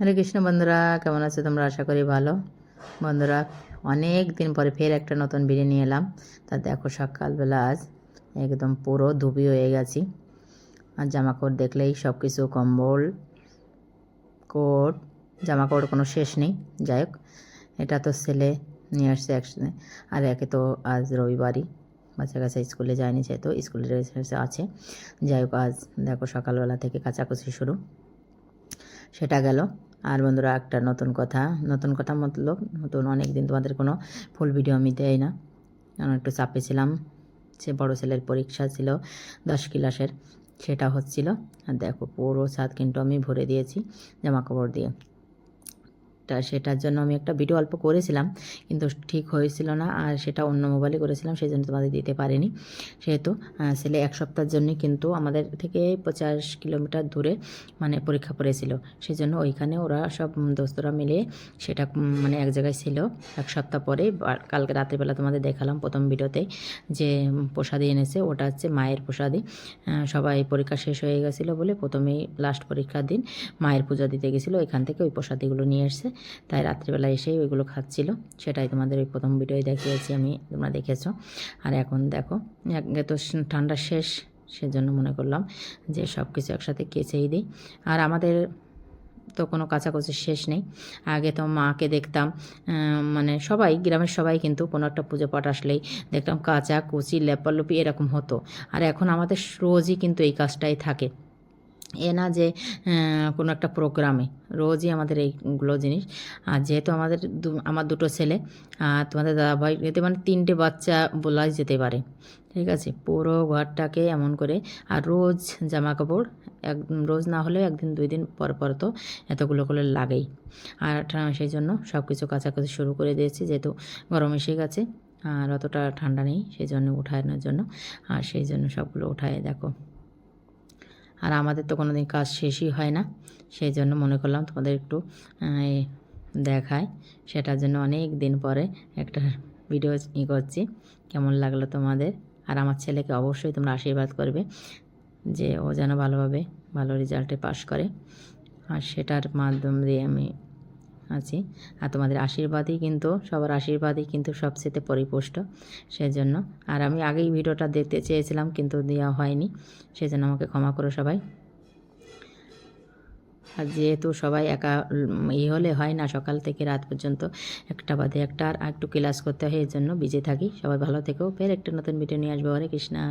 হরে কৃষ্ণ বন্ধুরা, কেমন আছো তোমরা? আশা করি ভালো। বন্ধুরা, অনেক দিন পরে ফের একটা নতুন নিয়ে এলাম। তা দেখো, সকালবেলা আজ একদম পুরো ধুবি হয়ে গেছি। আর জামা কাপড় দেখলেই সব কিছু কম্বল, কোট জামা কাপড় কোনো শেষ নেই। যাই হোক, এটা তো ছেলে নিয়ে আসছে একসাথে। আর একে তো আজ রবিবারই, বাচ্চা কাছে স্কুলে যায়নি সে তো স্কুলে ড্রেস আছে। যাই হোক, আজ দেখো সকালবেলা থেকে কাচাকুচি শুরু। সেটা গেল। আর বন্ধুরা একটা নতুন কথা নতুন কথা মতলব নতুন অনেক দিন তোমাদের কোনো ফুল ভিডিও আমি দেই না। কারণ একটু চাপে ছিলাম, সে বড়ো ছেলের পরীক্ষা ছিল দশ ক্লাসের সেটা হচ্ছিল। আর দেখো পুরো ছাদ কিন্তু আমি ভরে দিয়েছি জামা কাপড় দিয়ে। তা সেটার জন্য আমি একটা ভিডিও অল্প করেছিলাম, কিন্তু ঠিক হয়েছিল না আর সেটা অন্য মোবাইলে করেছিলাম সেই জন্য তোমাদের দিতে পারিনি। সেহেতু ছেলে এক সপ্তাহের জন্যই কিন্তু আমাদের থেকে পঞ্চাশ কিলোমিটার দূরে মানে পরীক্ষা পড়েছিল সেই জন্য ওইখানে ওরা সব দোস্তরা মিলে সেটা মানে এক জায়গায় ছিল। এক সপ্তাহ পরে কালকে রাত্রিবেলা তোমাদের দেখালাম প্রথম ভিডিওতে যে প্রসাদি এনেছে, ওটা হচ্ছে মায়ের প্রসাদি। সবাই পরীক্ষা শেষ হয়ে গেছিল বলে প্রথমেই লাস্ট পরীক্ষার দিন মায়ের পূজা দিতে গেছিল এখান থেকে ওই প্রসাদিগুলো নিয়ে এসছে। তাই রাত্রিবেলা এসেই ওইগুলো খাচ্ছিল। সেটাই তোমাদের ওই প্রথম ভিডিওয় দেখিয়েছি আমি, তোমরা দেখেছ। আর এখন দেখো তো ঠান্ডা শেষ, সেজন্য মনে করলাম যে সব কিছু একসাথে কেচেই দিই। আর আমাদের তো কোনো কাছাকাছি শেষ নেই। আগে তো মাকে দেখতাম মানে সবাই, গ্রামের সবাই কিন্তু কোনো একটা পুজো পাঠ আসলেই দেখতাম কাঁচা, কুচি, লেপালুপি এরকম হতো। আর এখন আমাদের রোজই কিন্তু এই কাজটাই থাকে। এ না যে কোনো একটা প্রোগ্রামে। রোজই আমাদের এইগুলো জিনিস। আর যেহেতু আমাদের আমার দুটো ছেলে আর তোমাদের দাদাভাই এতে মানে তিনটে বাচ্চা বলাই যেতে পারে। ঠিক আছে? পুরো ঘরটাকে এমন করে, আর রোজ জামা কাপড় এক, রোজ না হলেও একদিন, দুই দিন পর পর তো এতগুলো করে লাগেই। আর সেই জন্য সব কিছু কাছাকাছি শুরু করে দিয়েছি, যেহেতু গরম এসে গেছে। আর অতটা ঠান্ডা নেই সেই জন্য উঠানোর জন্য। আর সেই জন্য সবগুলো উঠায়, দেখো। আর আমাদের তো কোনো দিন কাজ শেষই হয় না। সেই জন্য মনে করলাম তোমাদের একটু দেখায় সেটার জন্য অনেক দিন পরে একটা ভিডিও ই করছি। কেমন লাগল তোমাদের? আর আমার ছেলেকে অবশ্যই তোমরা আশীর্বাদ করবে যে ও যেন ভালোভাবে ভালো রেজাল্টে পাশ করে। আর সেটার মাধ্যম দিয়ে আমি আছি। আর তোমাদের আশীর্বাদই কিন্তু, সবার আশীর্বাদই কিন্তু সবচেয়ে পরিপুষ্ট। সেজন্য, আর আমি আগেই ভিডিওটা দেখতে চেয়েছিলাম কিন্তু দেওয়া হয়নি, সেজন্য আমাকে ক্ষমা করো সবাই। আর যেহেতু সবাই একা ই হলে হয় না সকাল থেকে রাত পর্যন্ত, একটা বাদে একটা, আর একটু ক্লাস করতে হয় এর জন্য বিজে থাকি। সবাই ভালো থেকো। ফের একটা নতুন ভিডিও নিয়ে আসব। হরে কৃষ্ণা।